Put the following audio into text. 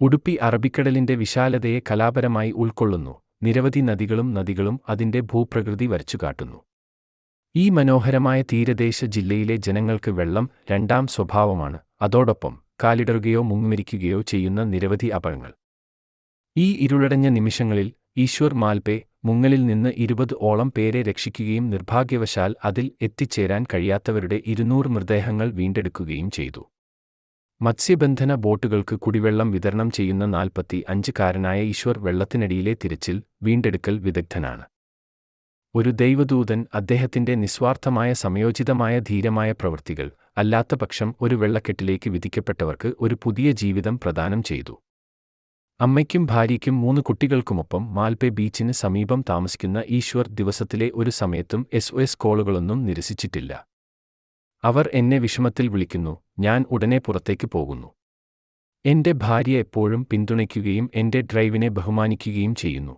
ഉടുപ്പി അറബിക്കടലിന്റെ വിശാലതയെ കലാപരമായി ഉൾക്കൊള്ളുന്നു. നിരവധി നദികളും നദികളും അതിന്റെ ഭൂപ്രകൃതി വരച്ചുകാട്ടുന്നു. ഈ മനോഹരമായ തീരദേശ ജില്ലയിലെ ജനങ്ങൾക്ക് വെള്ളം രണ്ടാം സ്വഭാവമാണ്. അതോടൊപ്പം കാലിടറുകയോ മുങ്ങുമരിക്കുകയോ ചെയ്യുന്ന നിരവധി അപകടങ്ങൾ. ഈ ഇരുളടഞ്ഞ നിമിഷങ്ങളിൽ ഈശ്വർ മാൽപേ മുങ്ങലിൽ നിന്ന് ഇരുപത് ഓളം പേരെ രക്ഷിക്കുകയും നിർഭാഗ്യവശാൽ അതിൽ എത്തിച്ചേരാൻ കഴിയാത്തവരുടെ ഇരുന്നൂറ് മൃതദേഹങ്ങൾ വീണ്ടെടുക്കുകയും ചെയ്തു. മത്സ്യബന്ധന ബോട്ടുകൾക്ക് കുടിവെള്ളം വിതരണം ചെയ്യുന്ന നാൽപ്പത്തി അഞ്ചുകാരനായ ഈശ്വർ വെള്ളത്തിനടിയിലെ തിരച്ചിൽ വീണ്ടെടുക്കൽ വിദഗ്ധനാണ്. ഒരു ദൈവദൂതൻ അദ്ദേഹത്തിന്റെ നിസ്വാർത്ഥമായ സമയോചിതമായ ധീരമായ പ്രവൃത്തികൾ അല്ലാത്തപക്ഷം ഒരു വെള്ളക്കെട്ടിലേക്ക് വിധിക്കപ്പെട്ടവർക്ക് ഒരു പുതിയ ജീവിതം പ്രദാനം ചെയ്തു. അമ്മയ്ക്കും ഭാര്യയ്ക്കും മൂന്ന് കുട്ടികൾക്കുമൊപ്പം മാൽപേ ബീച്ചിന് സമീപം താമസിക്കുന്ന ഈശ്വർ ദിവസത്തിലെ ഒരു സമയത്തും എസ് ഒ എസ് കോളുകളൊന്നും നിരസിച്ചിട്ടില്ല. അവർ എന്നെ വിഷമത്തിൽ വിളിക്കുന്നു ഞാൻ ഉടനെ പുറത്തേക്ക് പോകുന്നു. എന്റെ ഭാര്യ എപ്പോഴും പിന്തുണയ്ക്കുകയും എന്റെ ഡ്രൈവിനെ ബഹുമാനിക്കുകയും ചെയ്യുന്നു.